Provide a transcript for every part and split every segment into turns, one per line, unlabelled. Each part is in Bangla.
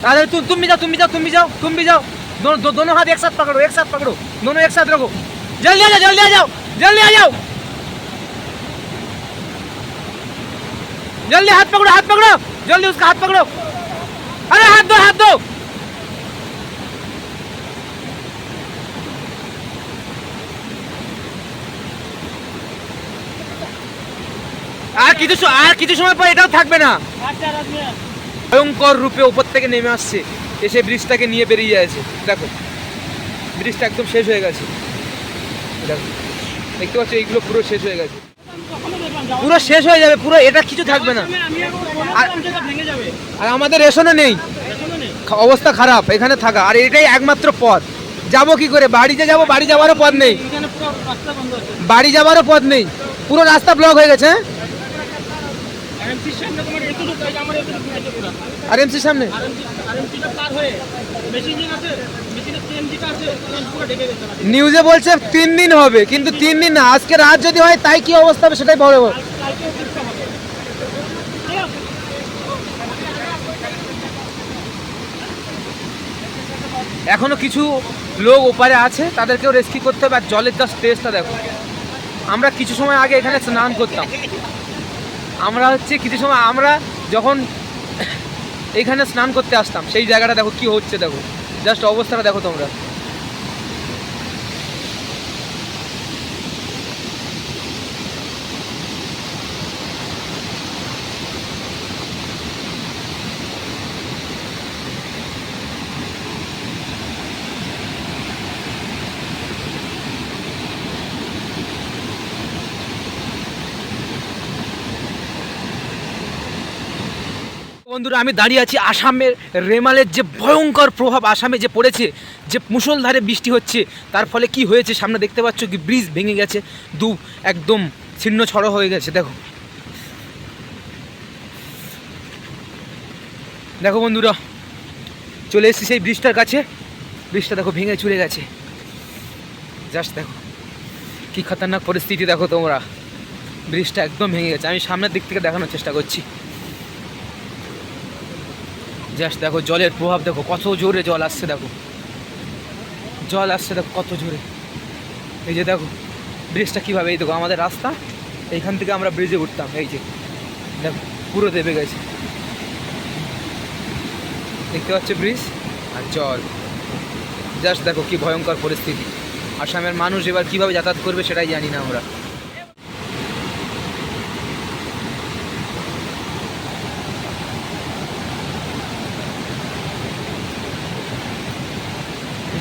अरे तुम तुम भी जाओ तुम भी जाओ तुम भी जाओ तुम भी जाओ दोनों दो, दोनों हाथ एक साथ पकड़ो एक साथ पकड़ो दोनों एक साथ रखो जल्दी आ जाओ जल्दी आ जाओ जल्दी आ जाओ जल्दी हाथ पकड़ो हाथ पकड़ो जल्दी उसका हाथ पकड़ो अरे हाथ दो हाथ दो আর কিছু স- আর কিছু সময় পর এটাও থাকবে না ভয়ঙ্কর রূপে উপর থেকে নেমে আসছে। এসে ব্রিজটাকে নিয়ে বেরিয়ে যাচ্ছে। দেখো, ব্রিজটা একদম শেষ হয়ে গেছে। দেখো, দেখতে পাচ্ছ, এইগুলো পুরো শেষ হয়ে গেছে। পুরো শেষ হয়ে যাবে, পুরো এটা কিছু থাকবে না। আর- আমাদের রেশনও নেই। অবস্থা খারাপ, এখানে থাকা। আর এটাই একমাত্র পথ। যাব কি করে? বাড়িতে যাব, বাড়ি যাওয়ারও পথ নেই। বাড়ি যাওয়ারও পথ নেই। পুরো রাস্তা ব্লক হয়ে গেছে হ্যাঁ?
আরএমসির সামনে তোমার এতটুকু এই যে আমার এতটুকু আছে পুরো
আর এমসির সামনে নিউজে বলছে তিন দিন হবে কিন্তু তিন দিন না আজকে রাত যদি হয় তাই কি অবস্থা হবে সেটাই বড় এখনও কিছু লোক ওপারে আছে তাদেরকেও রেস্কিউ করতে হবে আর জলের জাস্ট টেস্টটা দেখো। আমরা কিছু সময় আগে এখানে স্নান করতাম। আমরা হচ্ছে কিছু সময় আমরা যখন এখানে স্নান করতে আসতাম, সেই জায়গাটা দেখো কি হচ্ছে দেখো। জাস্ট অবস্থাটা দেখো তোমরা। বন্ধুরা, আমি দাঁড়িয়ে আছি আসামের রেমালের যে ভয়ঙ্কর প্রভাব, আসামে যে পড়েছে, যে মুষলধারে বৃষ্টি হচ্ছে, তার ফলে কি হয়েছে সামনে দেখতে পাচ্ছ কি ব্রিজ ভেঙে গেছে, দু একদম ছিন্ন ছড়ো হয়ে গেছে, দেখো। দেখো বন্ধুরা, চলে এসেছি সেই ব্রিজটার কাছে, ব্রিজটা দেখো ভেঙে চলে গেছে। জাস্ট দেখো, কি খতরনাক পরিস্থিতি দেখো তোমরা। ব্রিজটা একদম ভেঙে গেছে, আমি সামনের দিক থেকে দেখানোর চেষ্টা করছি। জাস্ট দেখো, জলের প্রভাব দেখো, কত জোরে জল আসছে দেখো। জল আসছে দেখো, কত জোরে। এই যে দেখো, ব্রিজটা কীভাবে? এই দেখো, আমাদের রাস্তা, এইখান থেকে আমরা ব্রিজে উঠতাম, এই যে। দেখো, পুরো দেবে গেছে। দেখতে পাচ্ছ ব্রিজ আর জল। জাস্ট দেখো কি ভয়ঙ্কর পরিস্থিতি। আসামের মানুষ এবার কীভাবে যাতায়াত করবে সেটাই জানি না আমরা।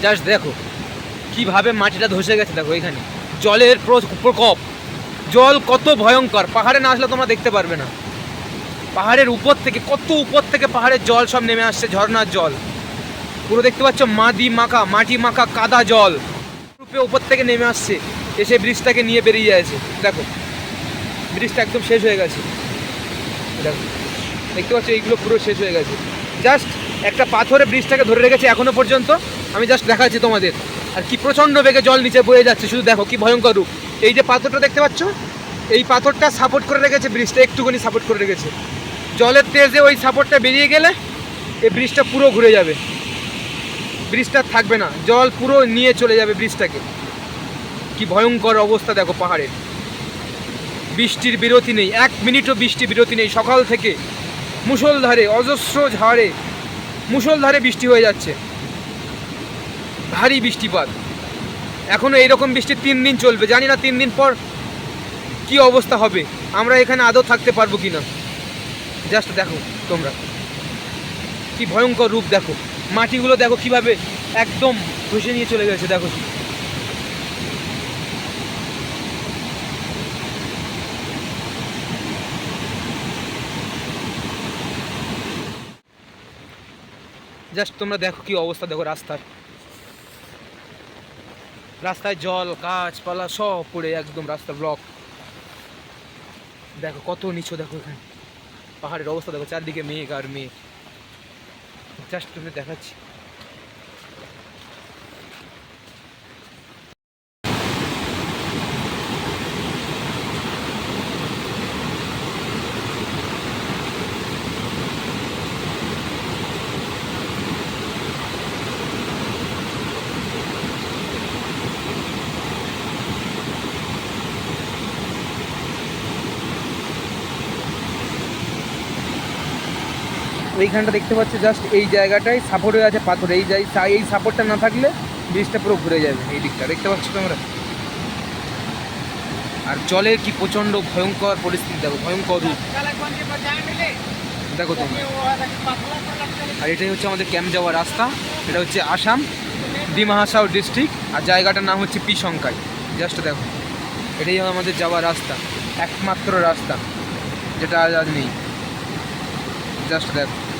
জাস্ট দেখো, কীভাবে মাটিটা ধসে গেছে, দেখো এখানে। জলের প্র- প্রকোপ। জল কত ভয়ঙ্কর। পাহাড়ে না আসলে তোমরা দেখতে পারবে না। পাহাড়ের উপর থেকে, কত উপর থেকে পাহাড়ের জল সব নেমে আসছে, ঝর্ণার জল। পুরো দেখতে পাচ্ছ, মাদি মাখা, মাটি মাখা, কাদা জল। রূপে উপর থেকে নেমে আসছে। এসে ব্রিজটাকে নিয়ে বেরিয়ে যাচ্ছে। দেখো, ব্রিজটা একদম শেষ হয়ে গেছে। দেখো, দেখতে পাচ্ছ, এইগুলো পুরো শেষ হয়ে গেছে। জাস্ট একটা পাথরে ব্রিজটাকে ধরে রেখেছে এখনও পর্যন্ত। আমি জাস্ট দেখাচ্ছি তোমাদের। আর কি প্রচণ্ড বেগে জল নিচে বয়ে যাচ্ছে, শুধু দেখো কি ভয়ঙ্কর রূপ। এই যে পাথরটা দেখতে পাচ্ছ? এই পাথরটা সাপোর্ট করে রেখেছে ব্রিজটা, একটুখানি সাপোর্ট করে রেখেছে। জলের তেজে ওই সাপোর্টটা বেরিয়ে গেলে এই ব্রিজটা পুরো ঘুরে যাবে। ব্রিজটা থাকবে না, জল পুরো নিয়ে চলে যাবে ব্রিজটাকে। কি ভয়ঙ্কর অবস্থা দেখো পাহাড়ের বৃষ্টির বিরতি নেই, এক মিনিটও বৃষ্টি বিরতি নেই, সকাল থেকে মুষলধারে, অজস্র ঝাড়ে, মুষলধারে বৃষ্টি হয়ে যাচ্ছে। ভারী বৃষ্টিপাত। এখনও এইরকম বৃষ্টি তিন দিন চলবে। জানি না তিন দিন পর কি অবস্থা হবে। আমরা এখানে আদৌ থাকতে পারব কি না জাস্ট দেখো তোমরা। কি ভয়ঙ্কর রূপ দেখো। মাটিগুলো দেখো কীভাবে একদম ধসে নিয়ে চলে গেছে, দেখো জাস্ট তোমরা দেখো কি অবস্থা, দেখো রাস্তার। রাস্তায় জল গাছপালা সব পড়ে একদম রাস্তা ব্লক দেখো কত নিচু, দেখো এখানে। পাহাড়ের অবস্থা দেখো, চারদিকে মেঘ আর মেঘ। জাস্ট তুমি দেখাচ্ছি। ওইখানটা দেখতে পাচ্ছ জাস্ট এই জায়গাটায় সাপোর্ট হয়ে আছে পাথর। এই যাই এই সাপোর্টটা না থাকলে ব্রিজটা পুরো ঘুরে যাবে এই দিকটা। দেখতে পাচ্ছ তোমরা? আর জলের কি প্রচণ্ড ভয়ঙ্কর পরিস্থিতি, দেখো, ভয়ঙ্কর দেখো তোমরা। আর এটাই হচ্ছে আমাদের ক্যাম্প যাওয়ার রাস্তা। এটা হচ্ছে আসাম ডিমা হাসাও ডিস্ট্রিক্ট আর জায়গাটার নাম হচ্ছে পিশঙ্কাই জাস্ট দেখো। এটাই আমাদের যাওয়ার রাস্তা। একমাত্র রাস্তা, যেটা আজ নেই। just that